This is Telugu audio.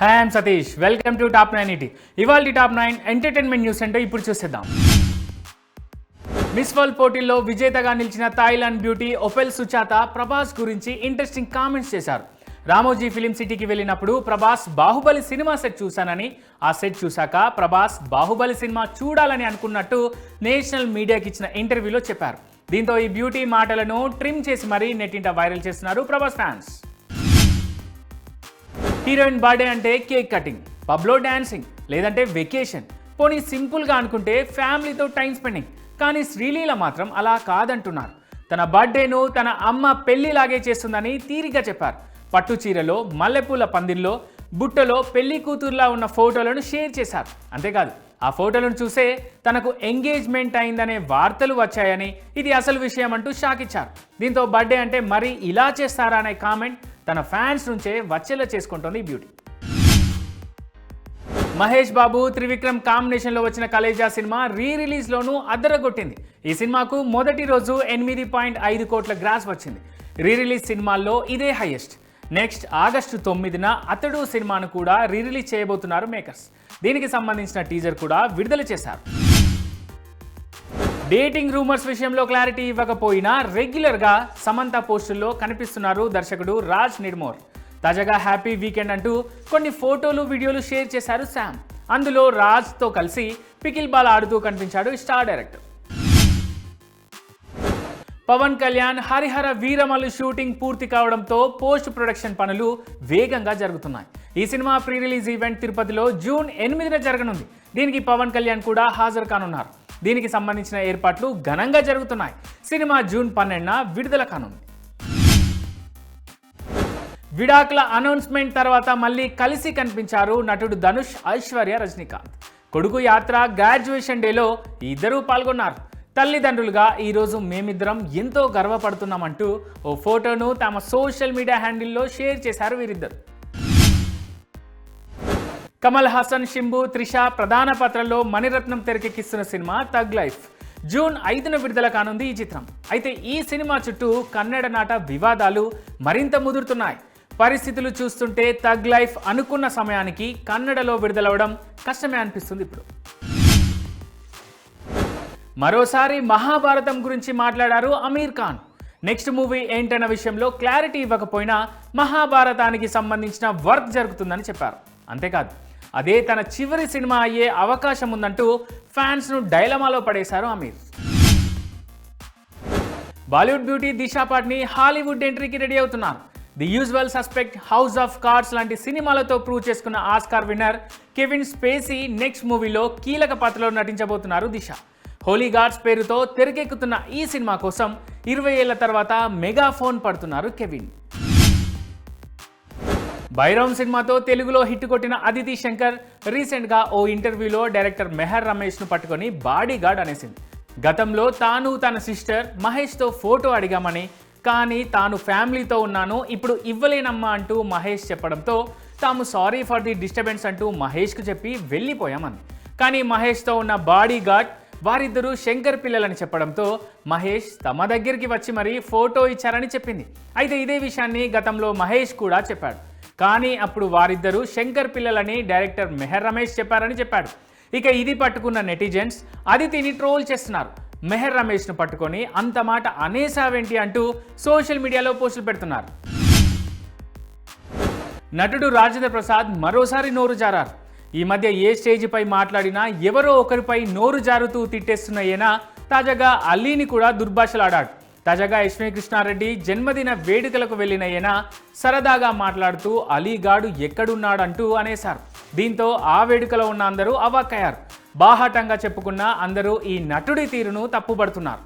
Hi I'm Satish welcome to top nine ET ఇవాళ టాప్ నైన్ ఎంటర్టైన్మెంట్ న్యూస్ అంటే ఇప్పుడు చూసేద్దాం. మిస్ వరల్డ్ పోటీల్లో విజేతగా నిలిచిన Thailand beauty Opal Suchata Prabhas గురించి ఇంట్రెస్టింగ్ కామెంట్స్ చేశారు. రామోజీ ఫిలిం సిటీకి వెళ్ళినప్పుడు ప్రభాస్ బాహుబలి సినిమా సెట్ చూశానని ఆ సెట్ చూశాక ప్రభాస్ బాహుబలి సినిమా చూడాలని అనుకున్నట్టు నేషనల్ మీడియాకి ఇచ్చిన ఇంటర్వ్యూలో చెప్పారు. దీంతో ఈ బ్యూటీ మాటలను ట్రిమ్ చేసి మరీ నెట్టింట వైరల్ చేస్తున్నారు ప్రభాస్ ఫ్యాన్స్ హీరోయిన్ బర్త్డే అంటే కేక్ కటింగ్ పబ్లో డాన్సింగ్ లేదంటే వెకేషన్. పోనీ సింపుల్గా అనుకుంటే ఫ్యామిలీతో టైం స్పెండింగ్. కానీ శ్రీలీల మాత్రం అలా కాదంటున్నారు. తన బర్త్డేను తన అమ్మ పెళ్ళిలాగే చేస్తుందని తీరిగా చెప్పారు. పట్టు చీరలో మల్లెపూల పందిర్లో బుట్టలో పెళ్ళి కూతురులా ఉన్న ఫోటోలను షేర్ చేశారు. అంతేకాదు ఆ ఫోటోలను చూసే తనకు ఎంగేజ్మెంట్ అయిందనే వార్తలు వచ్చాయని ఇది అసలు విషయం అంటూ షాక్ ఇచ్చారు దీంతో బర్త్డే అంటే మరి ఇలా చేస్తారా అనే కామెంట్ తన ఫ్యాన్స్ నుంచే వచ్చేలా చేసుకుంటోంది బ్యూటీ. మహేష్ బాబు త్రివిక్రమ్ కాంబినేషన్లో వచ్చిన కలేజా సినిమా రీ రిలీజ్లోనూ అద్దరగొట్టింది. ఈ సినిమాకు మొదటి రోజు ఎనిమిది పాయింట్ ఐదు కోట్ల గ్రాస్ వచ్చింది. రీ రిలీజ్ సినిమాల్లో ఇదే హైయెస్ట్. నెక్స్ట్ ఆగస్టు తొమ్మిదిన అతడు సినిమాను కూడా రీరిలీజ్ చేయబోతున్నారు మేకర్స్. దీనికి సంబంధించిన టీజర్ కూడా విడుదల చేశారు. డేటింగ్ రూమర్స్ విషయంలో క్లారిటీ ఇవ్వకపోయినా రెగ్యులర్గా సమంత పోస్టుల్లో కనిపిస్తున్నారు దర్శకుడు రాజ్ నిర్మోర్. తాజాగా హ్యాపీ వీకెండ్ అంటూ కొన్ని ఫోటోలు వీడియోలు షేర్ చేశారు శామ్. అందులో రాజ్తో కలిసి పికిల్ బాల్ ఆడుతూ కనిపించాడు star director. Pawan Kalyan Harihara Veeramallu shooting పూర్తి కావడంతో పోస్ట్ ప్రొడక్షన్ పనులు వేగంగా జరుగుతున్నాయి. ఈ సినిమా ప్రీ రిలీజ్ ఈవెంట్ తిరుపతిలో జూన్ ఎనిమిదిన జరగనుంది. దీనికి పవన్ కళ్యాణ్ కూడా హాజరు కానున్నారు. దీనికి సంబంధించిన ఏర్పాట్లు ఘనంగా జరుగుతున్నాయి. సినిమా జూన్ పన్నెండున విడుదల కానుంది. విడాకుల అనౌన్స్మెంట్ తర్వాత మళ్ళీ కలిసి కనిపించారు నటుడు ధనుష్ ఐశ్వర్య రజనీకాంత్. కొడుకు యాత్ర గ్రాడ్యుయేషన్ డేలో ఇద్దరూ పాల్గొన్నారు. తల్లిదండ్రులుగా ఈరోజు మేమిద్దరం ఎంతో గర్వపడుతున్నామంటూ ఓ ఫోటోను తమ సోషల్ మీడియా హ్యాండిల్లో షేర్ చేశారు వీరిద్దరు. కమల్ హాసన్ షింబు త్రిష ప్రధాన పాత్రల్లో మణిరత్నం తెరకెక్కిస్తున్న సినిమా తగ్ లైఫ్. జూన్ ఐదున విడుదల కానుంది ఈ చిత్రం. అయితే ఈ సినిమా చుట్టూ కన్నడ నాట వివాదాలు మరింత ముదురుతున్నాయి. పరిస్థితులు చూస్తుంటే తగ్ లైఫ్ అనుకున్న సమయానికి కన్నడలో విడుదలవడం కష్టమే అనిపిస్తుంది ఇప్పుడు. మరోసారి మహాభారతం గురించి మాట్లాడారు అమీర్ ఖాన్. నెక్స్ట్ మూవీ ఏంటన్న విషయంలో క్లారిటీ ఇవ్వకపోయినా మహాభారతానికి సంబంధించిన వర్క్ జరుగుతుందని చెప్పారు. అంతేకాదు అదే తన చివరి సినిమా అయ్యే అవకాశం ఉందంటూ ఫ్యాన్స్ను డైలమాలో పడేశారు Aamir. Bollywood beauty Disha Patani Hollywood ఎంట్రీకి ready అవుతున్నారు. The Usual Suspect House of Cards లాంటి సినిమాలతో ప్రూవ్ చేసుకున్న Oscar winner Kevin Spacey next మూవీలో కీలక పాత్రలో నటించబోతున్నారు దిశ. హోలీ గాడ్స్ పేరుతో తెరకెక్కుతున్న ఈ సినిమా కోసం ఇరవై ఏళ్ళ తర్వాత మెగాఫోన్ పడుతున్నారు కెవిన్. బైరౌన్ సినిమాతో తెలుగులో హిట్ కొట్టిన అదితి శంకర్ రీసెంట్గా ఓ ఇంటర్వ్యూలో డైరెక్టర్ మెహర్ రమేష్ను పట్టుకొని బాడీ గార్డ్ అనేసింది. గతంలో తాను తన సిస్టర్ మహేష్తో ఫోటో అడిగామని కానీ తాను ఫ్యామిలీతో ఉన్నాను ఇప్పుడు ఇవ్వలేనమ్మా అంటూ మహేష్ చెప్పడంతో తాము సారీ ఫర్ ది డిస్టర్బెన్స్ అంటూ మహేష్కు చెప్పి వెళ్ళిపోయామని. కానీ మహేష్తో ఉన్న బాడీ గార్డ్ వారిద్దరూ శంకర్ పిల్లలని చెప్పడంతో మహేష్ తమ దగ్గరికి వచ్చి మరీ ఫోటో ఇచ్చారని చెప్పింది. అయితే ఇదే విషయాన్ని గతంలో మహేష్ కూడా చెప్పాడు. కానీ అప్పుడు వారిద్దరూ శంకర్ పిల్లలని డైరెక్టర్ మెహర్ రమేష్ చెప్పారని చెప్పాడు. ఇక ఇది పట్టుకున్న నెటిజన్స్ అదితిని ట్రోల్ చేస్తున్నారు. మెహర్ రమేష్ను పట్టుకొని అంత మాట అనేసావేంటి అంటూ సోషల్ మీడియాలో పోస్టులు పెడుతున్నారు. నటుడు రాజేంద్ర ప్రసాద్ మరోసారి నోరు జారారు. ఈ మధ్య ఏ స్టేజిపై మాట్లాడినా ఎవరో ఒకరిపై నోరు జారుతూ తిట్టేస్తున్న ఈయన తాజాగా అలీని కూడా దుర్భాషలాడాడు. తాజాగా యశ్వీ కృష్ణారెడ్డి జన్మదిన వేడుకలకు వెళ్ళిన ఈయన సరదాగా మాట్లాడుతూ అలీగాడు ఎక్కడున్నాడంటూ అనేశారు. దీంతో ఆ వేడుకలో ఉన్న అందరూ అవాక్కయ్యారు. బాహాటంగా చెప్పుకున్న అందరూ ఈ నటుడి తీరును తప్పుపడుతున్నారు